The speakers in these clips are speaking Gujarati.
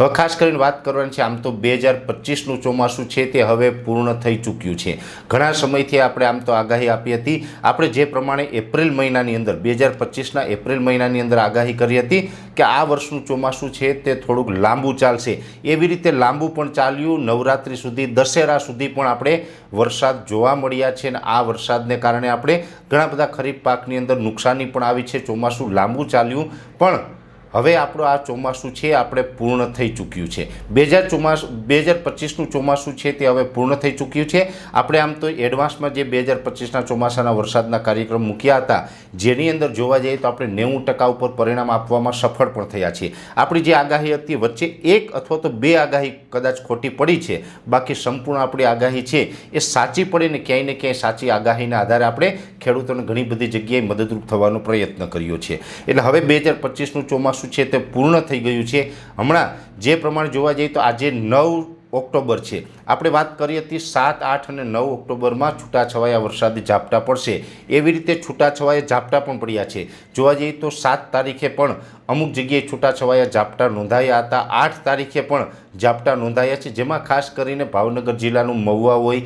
હવે ખાસ કરીને વાત કરવાની છે, આમ તો બે હજાર પચીસનું ચોમાસું છે તે હવે પૂર્ણ થઈ ચૂક્યું છે. ઘણા સમયથી આપણે આમ તો આગાહી આપી હતી. આપણે જે પ્રમાણે એપ્રિલ મહિનાની અંદર, બે હજાર પચીસના એપ્રિલ મહિનાની અંદર આગાહી કરી હતી કે આ વર્ષનું ચોમાસું છે તે થોડુંક લાંબુ ચાલશે. એવી રીતે લાંબુ પણ ચાલ્યું. નવરાત્રિ સુધી, દશેરા સુધી પણ આપણે વરસાદ જોવા મળ્યા છે અને આ વરસાદને કારણે આપણે ઘણા બધા ખરીફ પાકની અંદર નુકસાની પણ આવી છે. ચોમાસું લાંબુ ચાલ્યું. પણ હવે આપણું આ ચોમાસું છે, આપણે પૂર્ણ થઈ ચૂક્યું છે. બે હજાર ચોમાસ બે હજાર પચીસનું ચોમાસું છે, તે હવે પૂર્ણ થઈ ચૂક્યું છે. આપણે આમ તો એડવાન્સમાં જે બે હજાર પચીસના ચોમાસાના વરસાદના કાર્યક્રમ મૂક્યા હતા, જેની અંદર જોવા જઈએ તો આપણે નેવું ટકા ઉપર પરિણામ આપવામાં સફળ પણ થયા છીએ. આપણી જે આગાહી હતી વચ્ચે એક અથવા તો બે આગાહી કદાચ ખોટી પડી છે, બાકી સંપૂર્ણ આપણી આગાહી છે, એ સાચી પડે ને ક્યાંય ને ક્યાંય સાચી આગાહીના આધારે આપણે ખેડૂતોને ઘણી બધી જગ્યાએ મદદરૂપ થવાનો પ્રયત્ન કર્યો છે. એટલે હવે બે હજાર પચીસનું ચોમાસું છે તે પૂર્ણ થઈ ગયું છે. હમણાં જે પ્રમાણે જોવા જઈએ તો આજે નવ ઓક્ટોબર છે. આપણે વાત કરી હતી સાત, આઠ અને નવ ઓક્ટોબરમાં છૂટાછવાયા વરસાદી ઝાપટા પડશે. એવી રીતે છૂટાછવાયા ઝાપટા પણ પડ્યા છે. જોવા જઈએ તો સાત તારીખે પણ અમુક જગ્યાએ છૂટાછવાયા ઝાપટા નોંધાયા હતા. આઠ તારીખે પણ ઝાપટા નોંધાયા છે. જેમાં ખાસ કરીને ભાવનગર જિલ્લાનું મહુવા હોય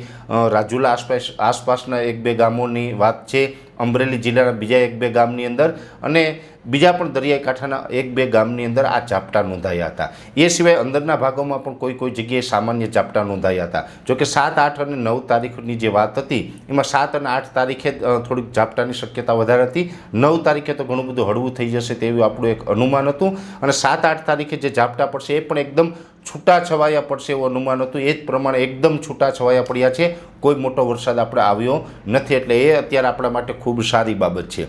રાજુલા આસપાસ, આસપાસના એક બે ગામોની વાત છે. અમરેલી જિલ્લાના બીજા એક બે ગામની અંદર અને બીજા પણ દરિયાઈ કાંઠાના એક બે ગામની અંદર આ ઝાપટા નોંધાયા હતા. એ સિવાય અંદરના ભાગોમાં પણ કોઈ કોઈ જગ્યાએ સામાન્ય ઝાપટા નોંધાયા હતા. જોકે સાત, આઠ અને નવ તારીખની જે વાત હતી, એમાં સાત અને આઠ તારીખે થોડીક ઝાપટાની શક્યતા વધારે હતી. નવ તારીખે તો ઘણું બધું હળવું થઈ જશે તેવું આપણું એક અનુમાન હતું. અને સાત, આઠ તારીખે જે ઝાપટા પડશે એ પણ એકદમ છૂટા છવાયા પડશે એવું અનુમાન હતું. એ જ પ્રમાણે એકદમ છૂટા છવાયા પડ્યા છે. કોઈ મોટો વરસાદ આપણે આવ્યો નથી. એટલે એ અત્યારે આપણા માટે ખૂબ સારી બાબત છે.